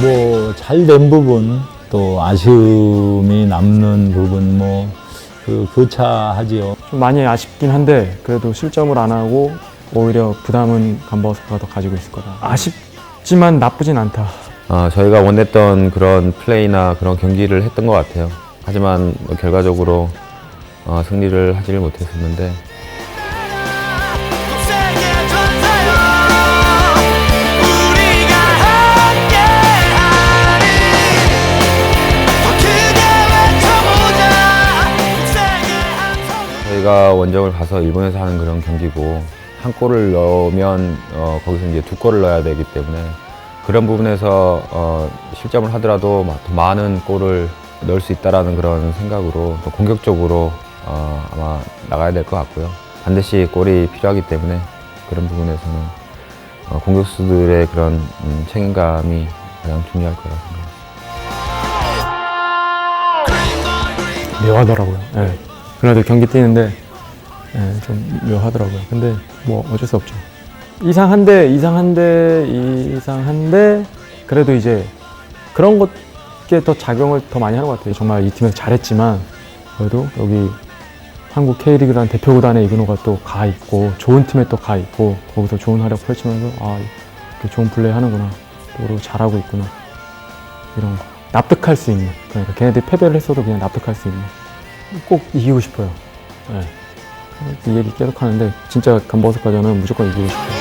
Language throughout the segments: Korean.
뭐 잘 된 부분 또 아쉬움이 남는 부분 뭐 그 교차하지요. 좀 많이 아쉽긴 한데 그래도 실점을 안 하고 오히려 부담은 감바스가 더 가지고 있을 거다. 아쉽지만 나쁘진 않다. 어, 저희가 원했던 그런 플레이나 그런 경기를 했던 것 같아요. 하지만 뭐 결과적으로 어, 승리를 하지를 못했었는데 저희가 원정을 가서 일본에서 하는 그런 경기고 한 골을 넣으면 어, 거기서 이제 두 골을 넣어야 되기 때문에 그런 부분에서 어, 실점을 하더라도 마- 더 많은 골을 넣을 수 있다라는 그런 생각으로 또 공격적으로 어, 아마 나가야 될 것 같고요. 반드시 골이 필요하기 때문에 그런 부분에서는 어, 공격수들의 그런 음, 책임감이 가장 중요할 거라 생각합니다. 묘하더라고요. 예. 그래도 경기 뛰는데 예, 좀 묘하더라고요. 근데 뭐 어쩔 수 없죠. 이상한데 이상한데 이상한데 그래도 이제 그런 것에 더 작용을 더 많이 하는 것 같아요. 정말 이 팀에서 잘했지만 그래도 여기 한국 K리그라는 대표 구단의 이근호가 또 가 있고 좋은 팀에 또 가 있고 거기서 좋은 활약 펼치면서 아 이렇게 좋은 플레이 하는구나 또 잘하고 있구나 이런 거 납득할 수 있는 그러니까 걔네들이 패배를 했어도 그냥 납득할 수 있는 꼭 이기고 싶어요. 네. 이 얘기 계속 하는데 진짜 간버스까지는 무조건 이기고 싶어요.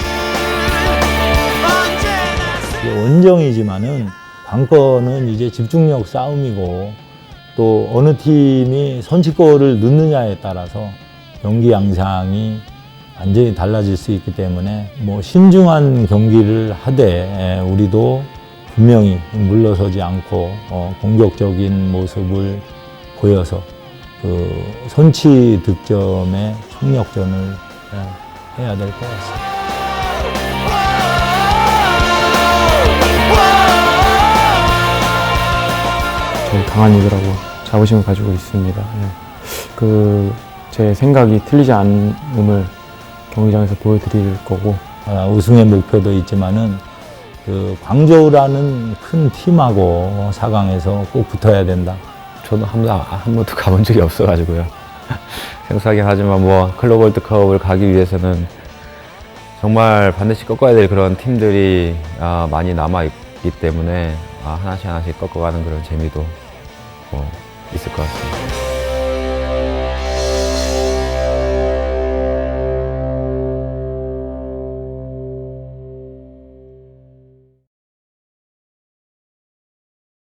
원정이지만은 관건은 이제 집중력 싸움이고 또 어느 팀이 선취골을 넣느냐에 따라서 경기 양상이 완전히 달라질 수 있기 때문에 뭐 신중한 경기를 하되 에, 우리도 분명히 물러서지 않고 어, 공격적인 모습을 보여서 그 선취 득점의 총력전을 에, 해야 될 것 같습니다. 저희 강한 이들하고 자부심을 가지고 있습니다. 그 제 생각이 틀리지 않음을 경기장에서 보여드릴 거고 아, 우승의 목표도 있지만은 그 광저우라는 큰 팀하고 4강에서 꼭 붙어야 된다. 저도 한 번도, 한 번도 가본 적이 없어가지고요. 생소하긴 하지만 뭐 클럽 월드컵을 가기 위해서는 정말 반드시 꺾어야 될 그런 팀들이 아, 많이 남아 있기 때문에 아, 하나씩 하나씩 꺾어가는 그런 재미도 뭐 있을 것 같습니다.